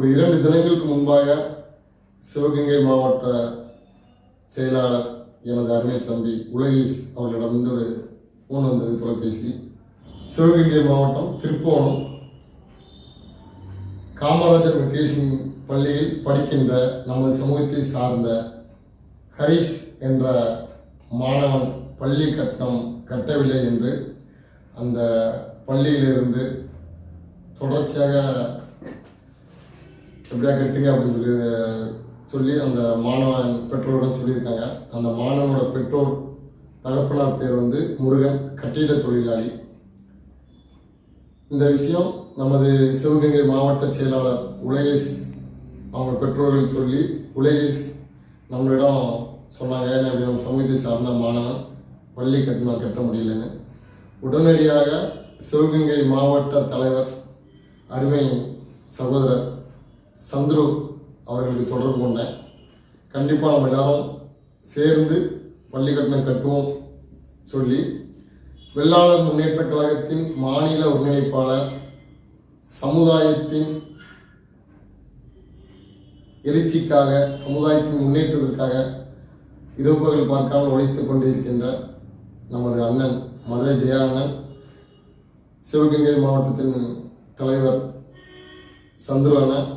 ஒரு இரண்டு தினங்களுக்கு முன்பாக சிவகங்கை மாவட்ட செயலாளர் எனது அருமை தம்பி உலகேஷ் அவர்களிடமிருந்து ஒரு ஃபோன் வந்தது தொலைபேசி. சிவகங்கை மாவட்டம் திருப்போணம் காமராஜர் மெட்ரிகுலேஷன் பள்ளியில் படிக்கின்ற நமது சமூகத்தை சார்ந்த ஹரிஷ் என்ற மாணவன் பள்ளி கட்டணம் கட்டவில்லை என்று அந்த பள்ளியிலிருந்து தொடர்ச்சியாக எப்படியா கட்டுங்க அப்படின்னு சொல்லி சொல்லி அந்த மாணவன் பெற்றோரிடம் சொல்லியிருக்காங்க. அந்த மாணவனோட பெற்றோர் தகப்பனார் பேர் வந்து முருகன் கட்டிட தொழிலாளி. இந்த விஷயம் நமது சிவகங்கை மாவட்ட செயலாளர் உலகேஷ் அவங்க பெற்றோர்கள் சொல்லி உலகேஷ் நம்மளிடம் சொன்னாங்க ஏன்னா இப்படி நம்ம சமூகத்தை சார்ந்த மாணவன் பள்ளி கட்டணம் கட்ட முடியலன்னு? உடனடியாக சிவகங்கை மாவட்ட தலைவர் அருமை சகோதரர் சந்துரு அவர்களுக்கு தொடர்பு கொண்டேன் கண்டிப்பாக நம்ம எல்லாரும் சேர்ந்து பள்ளி கட்டணம் கட்டுவோம் சொல்லி வெள்ளாளர் முன்னேற்ற கழகத்தின் மாநில ஒருங்கிணைப்பாளர் சமுதாயத்தின் எழுச்சிக்காக சமுதாயத்தின் முன்னேற்றத்திற்காக இருப்பகல் பார்க்காமல் உழைத்துக் கொண்டிருக்கின்ற நமது அண்ணன் மதுரை ஜெயா அண்ணன் சிவகங்கை மாவட்டத்தின் தலைவர் சந்துரு அண்ணன்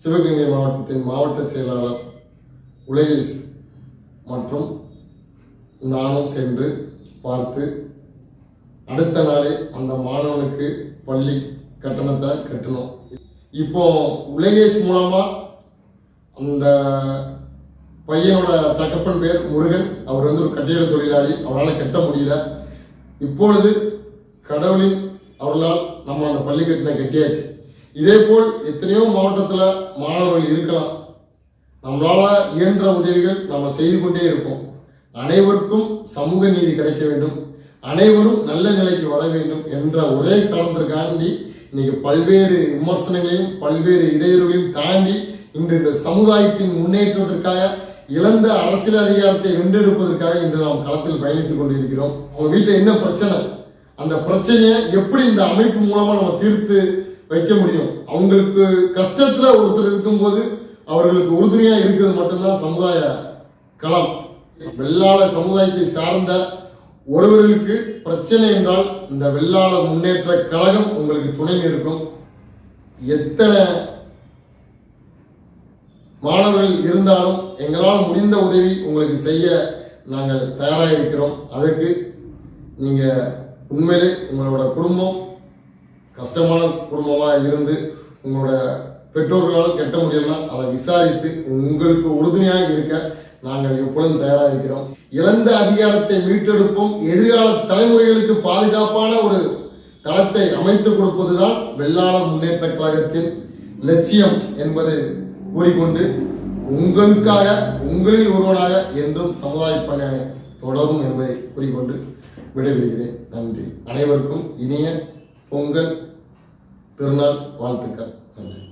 சிவகங்கை மாவட்டத்தின் மாவட்ட செயலாளர் உலகேஷ் மற்றும் நானும் சென்று பார்த்து அடுத்த நாளே அந்த மாணவனுக்கு பள்ளி கட்டணத்தை கட்டணும். இப்போ உலகேஷ் மூலமா அந்த பையனோட தகப்பன் பேர் முருகன். அவர் வந்து ஒரு கட்டிட தொழிலாளி. அவரால் கட்ட முடியல. இப்பொழுது கடவுளின் அவர்களால் நம்ம அந்த பள்ளி கட்டின கட்டியாச்சு. இதே போல் எத்தனையோ மாவட்டத்தில் மாணவர்கள் இருக்கலாம். நம்மளால இயன்ற உதவிகள் நம்ம செய்து கொண்டே இருப்போம். அனைவருக்கும் சமூக நீதி கிடைக்க வேண்டும். அனைவரும் நல்ல நிலைக்கு வர வேண்டும் என்ற ஒரே காரணத்திற்காண்டி இன்னைக்கு பல்வேறு விமர்சனங்களையும் பல்வேறு இடையூறுகளையும் தாண்டி இன்று இந்த சமுதாயத்தின் முன்னேற்றத்திற்காக இழந்த அரசியல் அதிகாரத்தை வென்றெடுப்பதற்காக இன்று நாம் களத்தில் பயணித்துக் கொண்டிருக்கிறோம். அவங்க வீட்டில் என்ன பிரச்சனை? அந்த பிரச்சனையை எப்படி இந்த அமைப்பு மூலமா நம்ம தீர்த்து வைக்க முடியும். அவங்களுக்கு கஷ்டத்துல ஒருத்தர் இருக்கும்போது அவர்களுக்கு உறுதுணையா இருக்கிறது மட்டும்தான் சமுதாய களம். வெள்ளாள சமுதாயத்தை சார்ந்த ஒருவர்களுக்கு பிரச்சனை என்றால் இந்த வெள்ளாள முன்னேற்ற கழகம் உங்களுக்கு துணை நிற்கும். எத்தனை மாணவர்கள் இருந்தாலும் எங்களால் முடிந்த உதவி உங்களுக்கு செய்ய நாங்கள் தயாராக இருக்கிறோம். அதற்கு நீங்கள் உண்மையிலே உங்களோட குடும்பம் கஷ்டமான குடும்பமாக இருந்து உங்களோட பெற்றோர்களால் கட்ட முடியும்னா அதை விசாரித்து உங்களுக்கு உறுதுணையாக இருக்க நாங்கள் எப்பொழுதும் தயாராக இருக்கிறோம். இழந்த அதிகாரத்தை மீட்டெடுப்போம். எதிர்கால தலைமுறைகளுக்கு பாதுகாப்பான ஒரு தளத்தை அமைத்து கொடுப்பதுதான் வெள்ளாள முன்னேற்ற கழகத்தின் லட்சியம் என்பதை கூறிக்கொண்டு உங்களுக்காக உங்களில் ஒருவனாக என்றும் சமுதாய பணியாக தொடரும் என்பதை கூறிக்கொண்டு விடைபெறுகிறேன். நன்றி. அனைவருக்கும் இனிய பொங்கல் திருநாள் வாழ்த்துக்கள். நன்றி.